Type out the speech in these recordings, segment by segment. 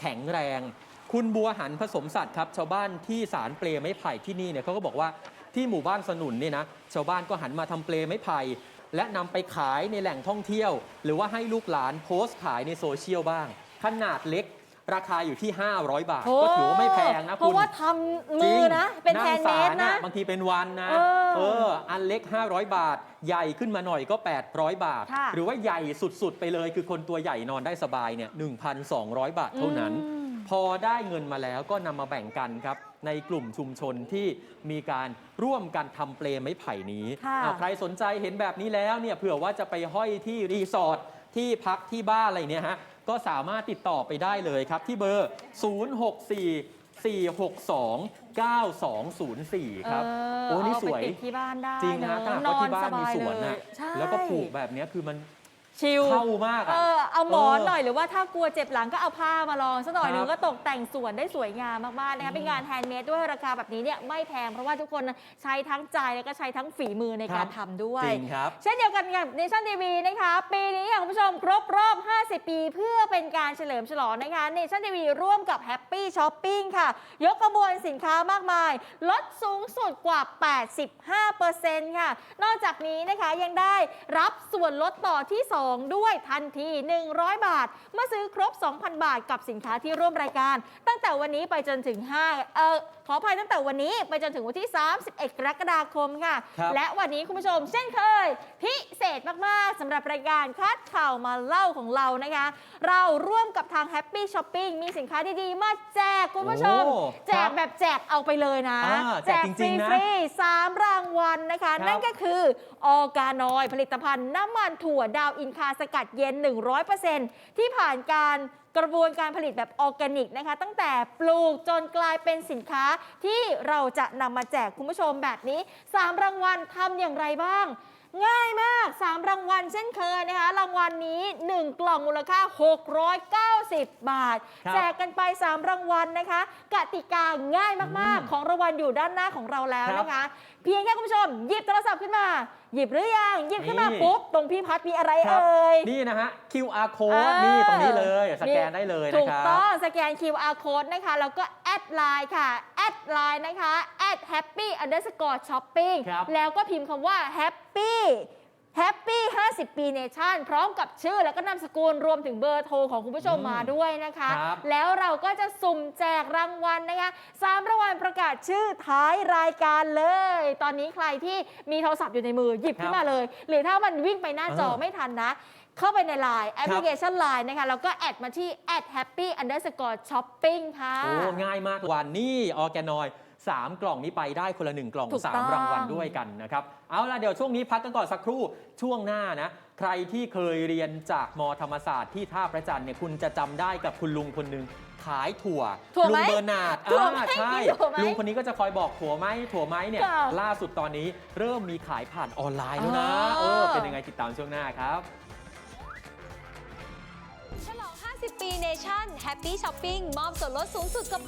แข็งแรง คุณบัวหันผสมสัตว์ครับชาวบ้านที่สารเปลไม้ไผ่ที่นี่เนี่ยเขาก็บอกว่าที่หมู่บ้านสนุนเนี่ยนะชาวบ้านก็หันมาทำเปลไม้ไผ่และนำไปขายในแหล่งท่องเที่ยว หรือว่าให้ลูกหลานโพสต์ขายในโซเชียลบ้าง ขนาดเล็ก ราคาอยู่ที่ 500 บาท ก็ถือว่าไม่แพงนะเพคุณราะว่าทำมือนะ เป็นแฮนด์เมดงสารนะ บางทีเป็นวันนะเออเออ อันเล็ก 500 บาท ใหญ่ขึ้นมาหน่อยก็ 800 บาทค่ะหรือว่าใหญ่สุดๆ ไปเลย คือคนตัวใหญ่นอนได้สบายเนี่ย 1,200 บาทเท่านั้นอืมพอได้เงินมาแล้วก็นำมาแบ่งกันครับในกลุ่มชุมชนที่มีการร่วมกันทำเปลไม้ไผ่นี้ค่ะอ่าใครสนใจเห็นแบบนี้แล้วเนี่ยเผื่อว่าจะไปห้อยที่รีสอร์ทที่พักที่บ้านอะไรเนี่ยฮะ ก็สามารถติดต่อไปได้เลยครับ ที่เบอร์ 064 462 9204 ครับเออโอ้ นี่เอาสไปวยติดที่บ้านได้จริงนะเอถ้าหากนว่าอนที่บ้าสนมีบายสวนเลน่ะยใช่ แล้วก็ผูกแบบเนี้ยคือมัน ชิลเข้ามากเออะอเอาหมอนเออหน่อยหรือว่าถ้ากลัวเจ็บหลังก็เอาผ้ามาลองสักหน่อยครับหนึงก็ตกแต่งสวนได้สวยงามมากๆนะคะเป็นงานแฮนด์เมดด้วยราคาแบบนี้เนี่ยไม่แพงเพราะว่าทุกคนใช้ทั้งใจแล้วก็ใช้ทั้งฝีมือในการทำด้วย จริงครับ เช่นเดียวกันกับเนชั่นทีวีนะคะ ปีนี้ค่ะคุณผู้ชมครบรอบ 50 ปี เพื่อเป็นการเฉลิมฉลองนะคะเนชั่นทีวีร่วมกับแฮปปี้ช้อปปิ้งค่ะ ยกกระบวนสินค้ามากมาย ลดสูงสุดกว่า 85%ค่ะ นอกจากนี้นะคะยังได้รับส่วนลดต่อที่ 2ด้วยทันที 100 บาท เมื่อซื้อครบ 2,000 บาทกับสินค้าที่ร่วมรายการ ตั้งแต่วันนี้ไปจนถึง 5 เออขออภัยตั้งแต่วันนี้ไปจนถึงวันที่ 31 กรกฎาคมค่ะ ครับ และวันนี้คุณผู้ชมเช่นเคย พิเศษมาก ๆสำหรับรายการคัดข่าวมาเล่าของเรานะคะ เราร่วมกับทาง Happy Shopping มีสินค้าดี ๆ มาแจกคุณผู้ชม โอ้แจกแบบแจกเอาไปเลยนะ อ่าแจกจริงๆนะฟรีๆสามรางวัลนะคะ ครับ นั่นก็คือออกานอยผลิตภัณฑ์น้ำมันถั่วดาวอินคาสกัดเย็น 100%ที่ผ่านการกระบวนการผลิตแบบออร์แกนิกนะคะ ตั้งแต่ปลูกจนกลายเป็นสินค้าที่เราจะนำมาแจกคุณผู้ชมแบบนี้ 3 รางวัลทำอย่างไรบ้าง ง่ายมาก 3 รางวัลเช่นเคยนะคะ รางวัลนี้ 1 กล่องมูลค่า 690 บาท ครับแจกกันไป 3 รางวัลนะคะ กติกาง่ายมากอืมๆของรางวัลอยู่ด้านหน้าของเราแล้วครับนะคะ เพียงแค่คุณผู้ชม หยิบโทรศัพท์ขึ้นมา หยิบหรือยัง หยิบขึ้นมานี่ ปุ๊บ ตรงพี่พัดมีอะไรครับเอ่ย นี่นะฮะ QR เอ code อนี่ตรงนี้เลย สแกนได้เลยถูนะกครับ ต้อง สแกน QR code นะคะ แล้วก็แอดไลน์ค่ะ แอดไลน์นะคะ at happy underscore shopping แล้วก็พิมพ์คำว่า happy happy 50 ปีเนชั่นพร้อมกับชื่อแล้วก็นามสกุลรวมถึงเบอร์โทรของคุณผู้ชมมาด้วยนะคะคแล้วเราก็จะสุ่มแจกรางวัลนะคะสามรางวัลประกาศชื่อท้ายรายการเลย ตอนนี้ใครที่มีโทรศัพท์อยู่ในมือหยิบขึ้นมาเลย หรือถ้ามันวิ่งไปหน้าจอไม่ทันนะ เข้าไปใน Line แอปพลิเคชัน Line นะคะ แล้วก็แอดมาที่ happy underscore shopping ค่ะ โอ้ ง่ายมากวันนี้ออแกนอย 3 กล่องนี้ไปได้คนละ 1 กล่องกต้อง 3 รางวัลด้วยกันนะครับ เอาล่ะเดี๋ยวช่วงนี้พักกันก่อนสักครู่ช่วงหน้านะ ใครที่เคยเรียนจากมธรรมศาสตร์ที่ท่าพระจันทร์เนี่ยคุณจะจำได้กับคุณลุงคนหนึ่งขายถั่ววลุงเบอร์นาดถั่วไหมอ่าใช่ลุงคนนี้ก็จะคอยบอกถั่วไหมถั่วไหมเนี่ยล่าสุดตอนนี้เริ่มมีขายผ่านออนไลน์แล้วนะเออเป็นยังไงติดตามช่วงหน้าครับ ฉลอง 50 ปีเนชั่นแฮปปี้ช้อปปิ้งมอบส่วนลดสูงสุดกว่า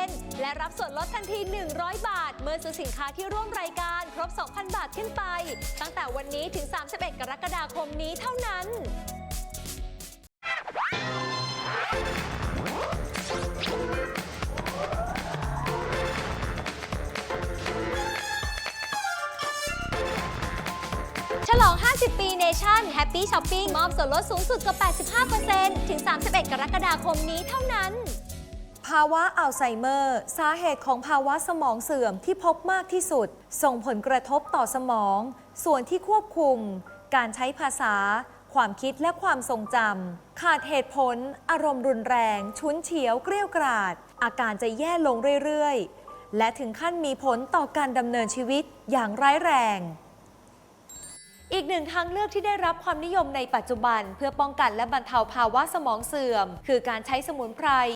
85%และรับส่วนลดทันที 100 บาท เมื่อซื้อสินค้าที่ร่วมรายการครบ 2,000 บาทขึ้นไป ตั้งแต่วันนี้ถึง 31 กรกฎาคมนี้เท่านั้น 50 ปีเนชั่นแฮปปี้ช้อปปิ้งมอบส่วนลดสูงสุดกว่า 85%ถึง 31 กรกฎาคมนี้เท่านั้น ภาวะอัลไซเมอร์ สาเหตุของภาวะสมองเสื่อมที่พบมากที่สุด ส่งผลกระทบต่อสมอง ส่วนที่ควบคุม การใช้ภาษา ความคิดและความทรงจำขาดเหตุผล อารมณ์รุนแรง ชุนเฉียว เกรี้ยวกราด อาการจะแย่ลงเรื่อย ๆ และถึงขั้นมีผลต่อการดำเนินชีวิตอย่างร้ายแรง อีกหนึ่งทางเลือกที่ได้รับความนิยมในปัจจุบัน เพื่อป้องกันและบรรเทาภาวะสมองเสื่อม คือการใช้สมุนไพร